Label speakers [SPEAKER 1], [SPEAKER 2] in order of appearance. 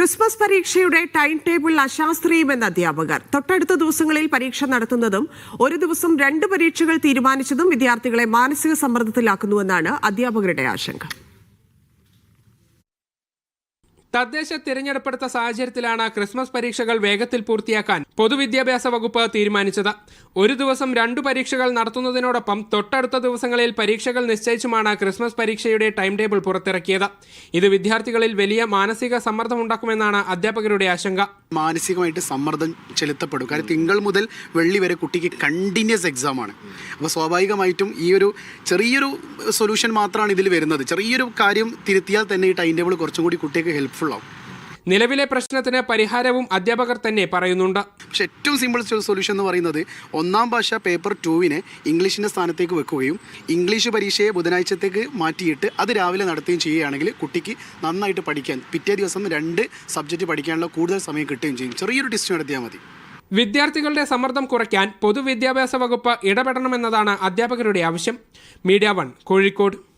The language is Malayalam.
[SPEAKER 1] ക്രിസ്മസ് പരീക്ഷയുടെ ടൈം ടേബിൾ അശാസ്ത്രീയമെന്ന അധ്യാപകർ. തൊട്ടടുത്ത ദിവസങ്ങളിൽ പരീക്ഷ നടത്തുന്നതും ഒരു ദിവസം രണ്ട് പരീക്ഷകൾ തീരുമാനിച്ചതും വിദ്യാർത്ഥികളെ മാനസിക സമ്മർദ്ദത്തിലാക്കുന്നുവെന്നാണ് അധ്യാപകരുടെ ആശങ്ക.
[SPEAKER 2] തദ്ദേശ തിരഞ്ഞെടുപ്പെടുത്ത സാഹചര്യത്തിലാണ് ക്രിസ്മസ് പരീക്ഷകൾ വേഗത്തിൽ പൂർത്തിയാക്കാൻ പൊതുവിദ്യാഭ്യാസ വകുപ്പ് തീരുമാനിച്ചത്. ഒരു ദിവസം രണ്ടു പരീക്ഷകൾ നടത്തുന്നതിനോടൊപ്പം തൊട്ടടുത്ത ദിവസങ്ങളിൽ പരീക്ഷകൾ നിശ്ചയിച്ചുമാണ് ക്രിസ്മസ് പരീക്ഷയുടെ ടൈം ടേബിൾ പുറത്തിറക്കിയത്. ഇത് വിദ്യാർത്ഥികളിൽ വലിയ മാനസിക സമ്മർദ്ദമുണ്ടാക്കുമെന്നാണ് അധ്യാപകരുടെ ആശങ്ക.
[SPEAKER 3] മാനസികമായിട്ട് സമ്മർദ്ദം ചെലുത്തപ്പെടും. കാര്യം തിങ്കൾ മുതൽ വെള്ളി വരെ കുട്ടിക്ക് കണ്ടിന്യൂസ് എക്സാമാണ് അപ്പോൾ സ്വാഭാവികമായിട്ടും ഈ ഒരു ചെറിയൊരു സൊല്യൂഷൻ മാത്രമാണ് ഇതിൽ വരുന്നത്. ചെറിയൊരു കാര്യം തിരുത്തിയാൽ തന്നെ ഈ ടൈം ടേബിൾ കുറച്ചും കൂടി കുട്ടിക്ക് ഹെൽപ്ഫുൾ ആവും.
[SPEAKER 2] നിലവിലെ പ്രശ്നത്തിന് പരിഹാരവും അധ്യാപകർ തന്നെ പറയുന്നുണ്ട്.
[SPEAKER 3] പക്ഷെ ഏറ്റവും സിമ്പിൾ സൊല്യൂഷൻ എന്ന് പറയുന്നത് ഒന്നാം ഭാഷ പേപ്പർ ടൂവിനെ ഇംഗ്ലീഷിന്റെ സ്ഥാനത്തേക്ക് വെക്കുകയും ഇംഗ്ലീഷ് പരീക്ഷയെ ബുധനാഴ്ചത്തേക്ക് മാറ്റിയിട്ട് അത് രാവിലെ നടത്തുകയും ചെയ്യുകയാണെങ്കിൽ കുട്ടിക്ക് നന്നായിട്ട് പഠിക്കാൻ പിറ്റേ ദിവസം രണ്ട് സബ്ജക്റ്റ് പഠിക്കാനുള്ള കൂടുതൽ സമയം കിട്ടുകയും ചെയ്യും. ചെറിയൊരു ടെസ്റ്റ് നടത്തിയാൽ മതി.
[SPEAKER 2] വിദ്യാർത്ഥികളുടെ സമ്മർദ്ദം കുറയ്ക്കാൻ പൊതുവിദ്യാഭ്യാസ വകുപ്പ് ഇടപെടണമെന്നതാണ് അധ്യാപകരുടെ ആവശ്യം. Media one Kozhikode.